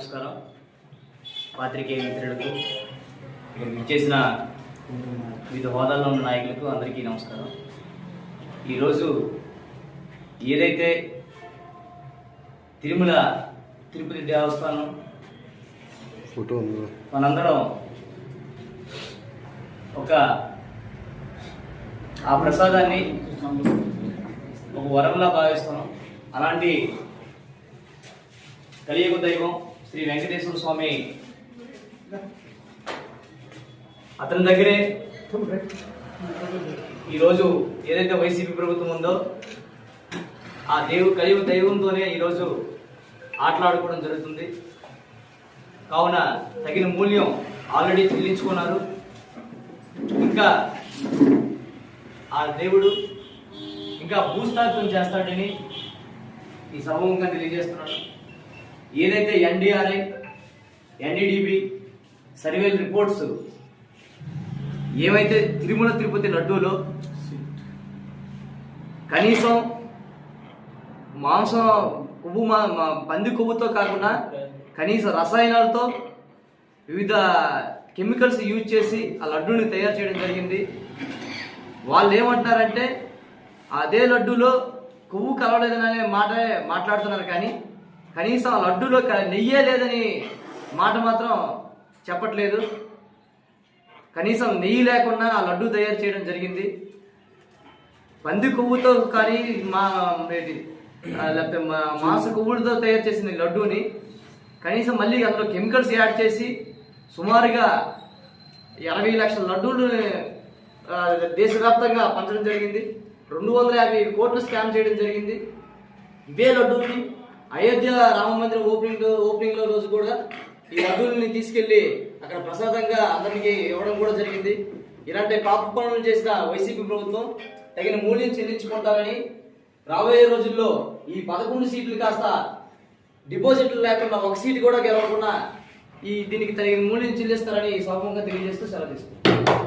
నమస్కారం. పాత్రికేయ మిత్రులకు ఇక్కడ విచ్చేసిన వివిధ హోదాల్లో ఉన్న నాయకులకు అందరికీ నమస్కారం. ఈరోజు ఏదైతే తిరుమల తిరుపతి దేవస్థానం మనందరం ఒక ఆ ప్రసాదాన్ని ఒక వరంలా భావిస్తున్నాం. అలాంటి కలియుగ దైవం శ్రీ వెంకటేశ్వర స్వామి అతని దగ్గరే ఈరోజు ఏదైతే వైసీపీ ప్రభుత్వం ఉందో ఆ దేవు కలియుగ దైవంతోనే ఈరోజు ఆటలాడుకోవడం జరుగుతుంది. కావున తగిన మూల్యం ఆల్రెడీ చెల్లించుకున్నారు. ఇంకా ఆ దేవుడు ఇంకా భూస్థాపితం చేస్తాడని ఈ సభముఖంగా తెలియజేస్తున్నాడు. ఏదైతే ఎన్డీఆర్ఐ ఎన్డీడీబీ సర్వేల్ రిపోర్ట్స్ ఏవైతే తిరుమల తిరుపతి లడ్డూలో కనీసం మాంసం కొవ్వు మా మా- పంది కొవ్వుతో కాకుండా కనీస రసాయనాలతో వివిధ కెమికల్స్ యూజ్ చేసి ఆ లడ్డూని తయారు చేయడం జరిగింది. వాళ్ళు ఏమంటున్నారంటే అదే లడ్డూలో కొవ్వు కలవలేదనే మాట మాట్లాడుతున్నారు కానీ కనీసం లడ్డూలో నెయ్యే లేదని మాట మాత్రం చెప్పట్లేదు. కనీసం నెయ్యి లేకుండా ఆ లడ్డు తయారు చేయడం జరిగింది. పంది కొవ్వుతో కానీ మా లేకపోతే మా మాంస కొవ్వులతో తయారు చేసిన లడ్డూని కనీసం మళ్ళీ అందులో కెమికల్స్ యాడ్ చేసి సుమారుగా ఎనభై లక్షల లడ్డూలు దేశవ్యాప్తంగా పంచడం జరిగింది. రెండు వందల యాభై కోట్లు స్కామ్ చేయడం జరిగింది. ఇవే లడ్డూని అయోధ్య రామ మందిరం ఓపెనింగ్ ఓపెనింగ్లో రోజు కూడా ఈ లడ్డూల్ని తీసుకెళ్ళి అక్కడ ప్రసాదంగా అందరికి ఇవ్వడం కూడా జరిగింది. ఇలాంటి పాప పనులు చేసిన వైసీపీ ప్రభుత్వం తగిన మూల్యం చెల్లించుకుంటారని రాబోయే రోజుల్లో ఈ పదకొండు సీట్లు కాస్త డిపాజిట్లు లేకుండా ఒక సీటు కూడా గెలవకుండా ఈ దీనికి తగిన మూల్యం చెల్లిస్తారని సభముఖంగా తెలియజేస్తూ సెలవు తీసుకుంటారు